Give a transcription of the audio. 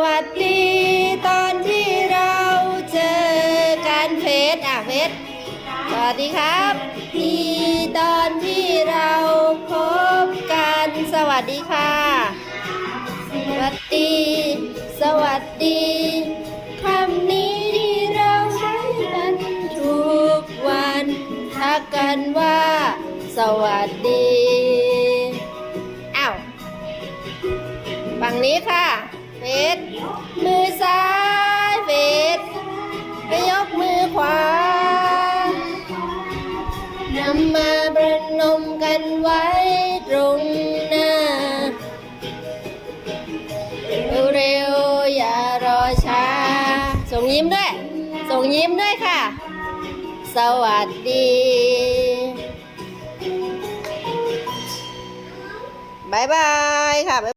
วัสดีตอนที่เราเจอกันเฟสอะเฟสสวัสดีครับดีตอนที่เราพบกันสวัสดีค่ะ สวัสดี สวัสดีคำนี้ที่เราใช้กันทุกวันทักกันว่า สวัสดีอ้าวฝั่งนี้ค่ะ เฟสมือซ้ายเฟสไปยกมือขวานำมาประนมกันไว้ตรงหน้า เร็วๆอย่ารอช้า ส่งยิ้มด้วย ส่งยิ้มด้วยค่ะ สวัสดีบายบายค่ะ